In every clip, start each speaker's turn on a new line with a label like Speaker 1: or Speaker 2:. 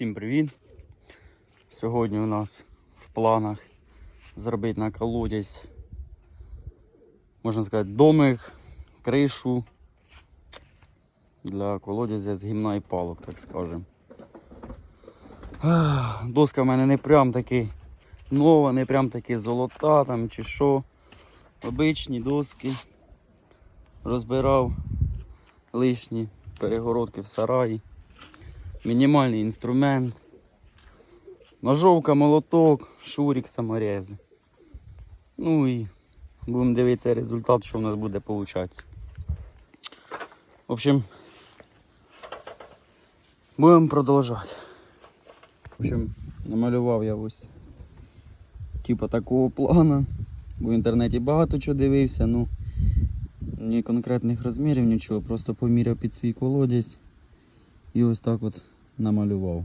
Speaker 1: Всім привіт! Сьогодні у нас в планах зробити на колодязь, можна сказати, домик, кришу для колодязя з гімна і палок, так скажемо. Доска в мене не прям таки нова, не прям таки золота там чи що. Обичні доски. Розбирав лишні перегородки в сараї. Мінімальний інструмент. Ножовка, молоток, шурік, саморези. Ну і будемо дивитися результат, що в нас буде получатися. В общем, будемо продовжувати. В общем, намалював я ось типа такого плана. В інтернеті багато чого дивився, ну ні конкретних розмірів, нічого, просто поміряв під свій колодязь і ось так от намалював.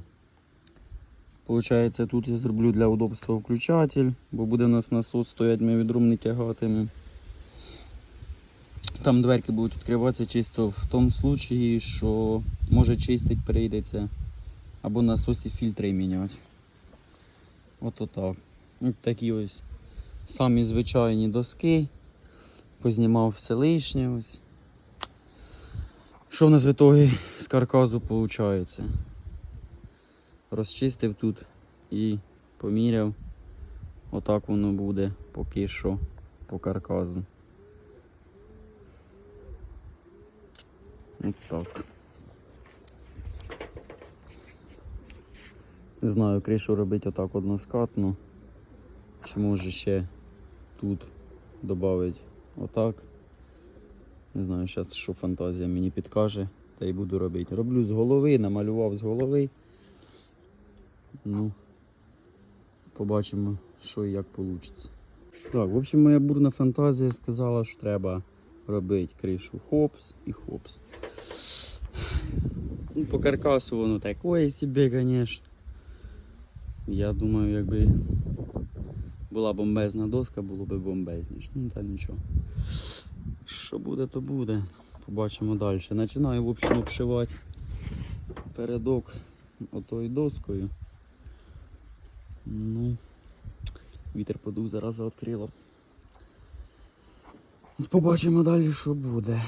Speaker 1: Получається, тут я зроблю для удобства включатель, бо буде у нас насос стоять, ми відрум не тягатимемо. Там дверки будуть відкриватися чисто в тому случаї, що може чистить прийдеться. Або насосі фільтри міняти. Ото так. Ось такі ось самі звичайні доски. Познімав все лишнє ось. Що в нас в ітогі з карказу виходить? Розчистив тут і поміряв. Отак воно буде поки що по карказу. От так. Не знаю, кришу робити отак односкатно. Чи може ще тут додати отак. Не знаю, зараз що фантазія мені підкаже, та й буду робити. Роблю з голови, намалював з голови. Ну, побачимо, що і як вийде. Так, в общем, моя бурна фантазія сказала, що треба робити кришу хопс і хопс. Ну, по каркасу воно такое собі, звісно. Я думаю, якби була бомбезна доска, було б бомбезніше. Ну та нічого. Що буде, то буде. Побачимо далі. Починаю в общем обшивати передок отою доскою. Ну, вітер подув, зараза відкрила. Побачимо далі, що буде.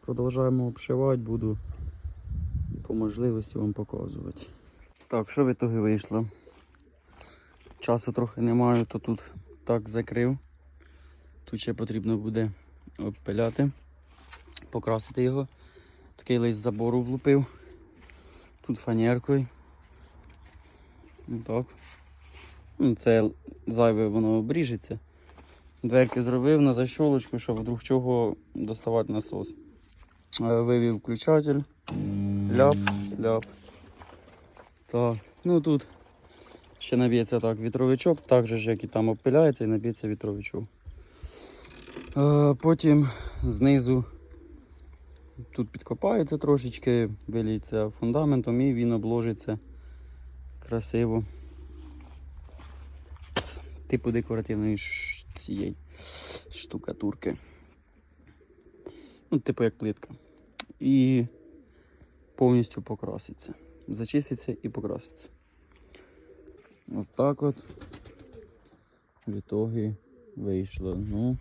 Speaker 1: Продовжуємо обшивати, буду по можливості вам показувати. Так, що в ітогі вийшло? Часу трохи немає, то тут так закрив. Тут ще потрібно буде обпиляти, покрасити його. Такий лист забору влупив. Тут фанеркою. Так. Ну, Це зайве воно обріжеться. Дверки зробив на защолочку, щоб вдруг чого доставати насос. Е, Вивів включатель. Ляп, ляп. Так, ну тут ще наб'ється так вітровичок, так же ж, як і там обпиляється, і наб'ється вітровичок. Е, Потім знизу тут підкопається трошечки, виліється фундаментом і він обложиться красиво. Типу декоративної цієї штукатурки. Ну, типу як плитка. І повністю покраситься. Зачиститься і покраситься. От так от в ітогі вийшло. Ну,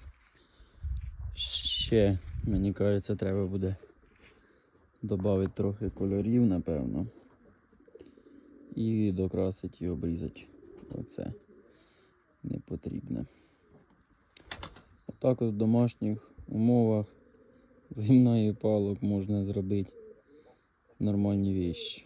Speaker 1: ще, мені кажеться, треба буде додати трохи кольорів, напевно. І докрасити і обрізати оце не потрібне. Отак от в домашніх умовах з гімною палок можна зробити нормальні вещи.